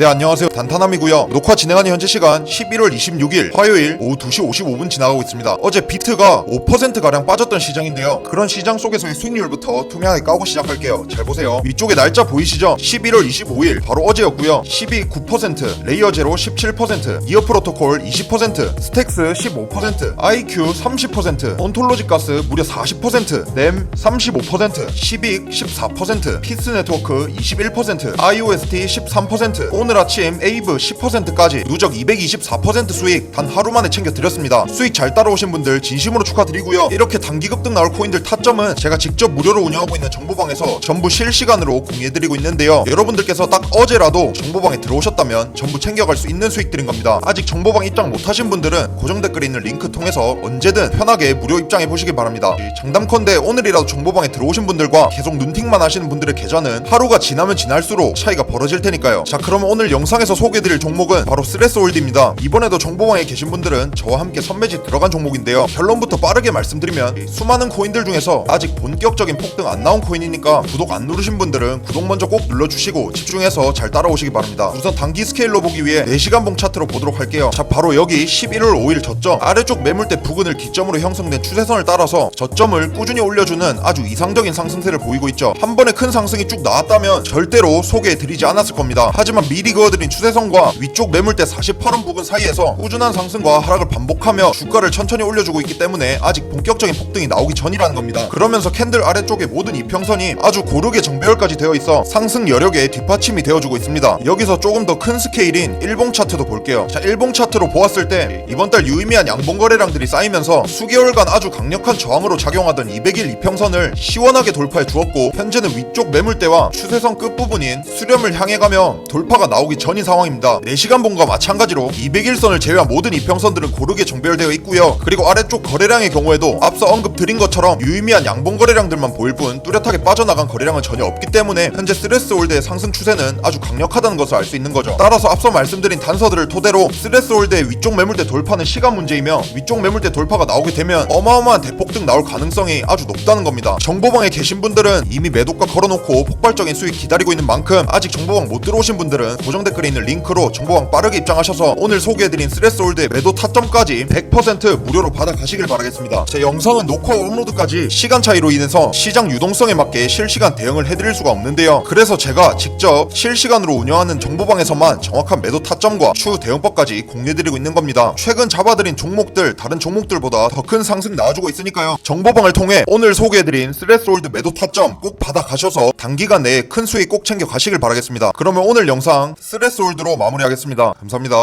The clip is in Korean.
네 안녕하세요. 단타남이고요. 녹화 진행하는 현재 시간 11월 26일 화요일 오후 2시 55분 지나가고 있습니다. 어제 비트가 5%가량 빠졌던 시장인데요. 그런 시장 속에서의 수익률부터 투명하게 까고 시작할게요. 잘 보세요. 위쪽에 날짜 보이시죠? 11월 25일 바로 어제였고요. 12 9% 레이어 제로 17% 이어 프로토콜 20% 스택스 15% IQ 30% 온톨로지 가스 무려 40%램35% 시빅 14% 피스 네트워크 21% IOST 13% 오늘 아침 에이브 10%까지 누적 224% 수익 단 하루 만에 챙겨 드렸습니다. 수익 잘 따라오신 분들 진심으로 축하드리고요. 이렇게 단기 급등 나올 코인들 타점은 제가 직접 무료로 운영하고 있는 정보방에서 전부 실시간으로 공유해드리고 있는데요. 여러분들께서 딱 어제라도 정보방에 들어오셨다면 전부 챙겨갈 수 있는 수익들인 겁니다. 아직 정보방 입장 못하신 분들은 고정 댓글에 있는 링크 통해서 언제든 편하게 무료 입장해 보시길 바랍니다. 장담컨대 오늘이라도 정보방에 들어오신 분들과 계속 눈팅만 하시는 분들의 계좌는 하루가 지나면 지날수록 차이가 벌어질 테니까요. 자 그러면 오늘 영상에서 소개해드릴 종목은 바로 스레스홀드입니다. 이번에도 정보방에 계신 분들은 저와 함께 선매집 들어간 종목인데요. 결론부터 빠르게 말씀드리면 이 수많은 코인들 중에서 아직 본격적인 폭등 안 나온 코인이니까 구독 안 누르신 분들은 구독 먼저 꼭 눌러주시고 집중해서 잘 따라오시기 바랍니다. 우선 단기 스케일로 보기 위해 4시간 봉 차트로 보도록 할게요. 자 바로 여기 11월 5일 저점 아래쪽 매물대 부근을 기점으로 형성된 추세선을 따라서 저점을 꾸준히 올려주는 아주 이상적인 상승세를 보이고 있죠. 한 번에 큰 상승이 쭉 나왔다면 절대로 소개해드리지 않았을 겁니다. 하지만 미리 그어드린 추세선과 위쪽 매물대 48원 부근 사이에서 꾸준한 상승과 하락을 반복하며 주가를 천천히 올려주고 있기 때문에 아직 본격적인 폭등이 나오기 전이라는 겁니다. 그러면서 캔들 아래쪽의 모든 이평선이 아주 고르게 정배열까지 되어 있어 상승 여력에 뒷받침이 되어주고 있습니다. 여기서 조금 더 큰 스케일인 일봉 차트도 볼게요. 자 일봉 차트로 보았을 때 이번 달 유의미한 양봉 거래량들이 쌓이면서 수개월간 아주 강력한 저항으로 작용하던 200일 이평선을 시원하게 돌파해 주었고 현재는 위쪽 매물대와 추세선 끝부분인 수렴을 향해 가며 돌파가 나오기 전인 상황입니다. 4시간 봉과 마찬가지로 200일선을 제외한 모든 이평선들은 고르게 정배열되어 있고요. 그리고 아래쪽 거래량의 경우에도 앞서 언급드린 것처럼 유의미한 양봉 거래량들만 보일 뿐 뚜렷하게 빠져나간 거래량은 전혀 없기 때문에 현재 스레스 홀드의 상승 추세는 아주 강력하다는 것을 알 수 있는 거죠. 따라서 앞서 말씀드린 단서들을 토대로 스레스 홀드의 위쪽 매물대 돌파는 시간 문제이며 위쪽 매물대 돌파가 나오게 되면 어마어마한 대폭등 나올 가능성이 아주 높다는 겁니다. 정보방에 계신 분들은 이미 매도가 걸어놓고 폭발적인 수익 기다리고 있는 만큼 아직 정보방 못 들어오신 분들은 고정 댓글에 있는 링크로 정보방 빠르게 입장하셔서 오늘 소개해드린 스레스 홀드의 매도 타점까지 100% 무료로 받아가시길 바라겠습니다. 제 영상은 녹화 업로드까지 시간 차이로 인해서 시장 유동성에 맞게 실시간 대응을 해드릴 수가 없는데요. 그래서 제가 직접 실시간으로 운영하는 정보방에서만 정확한 매도 타점과 추후 대응법까지 공유해드리고 있는 겁니다. 최근 잡아드린 종목들 다른 종목들보다 더 큰 상승 나와주고 있으니까요. 정보방을 통해 오늘 소개해드린 스레스홀드 매도 타점 꼭 받아가셔서 단기간 내에 큰 수익 꼭 챙겨 가시길 바라겠습니다. 그러면 오늘 영상 스레스홀드로 마무리하겠습니다. 감사합니다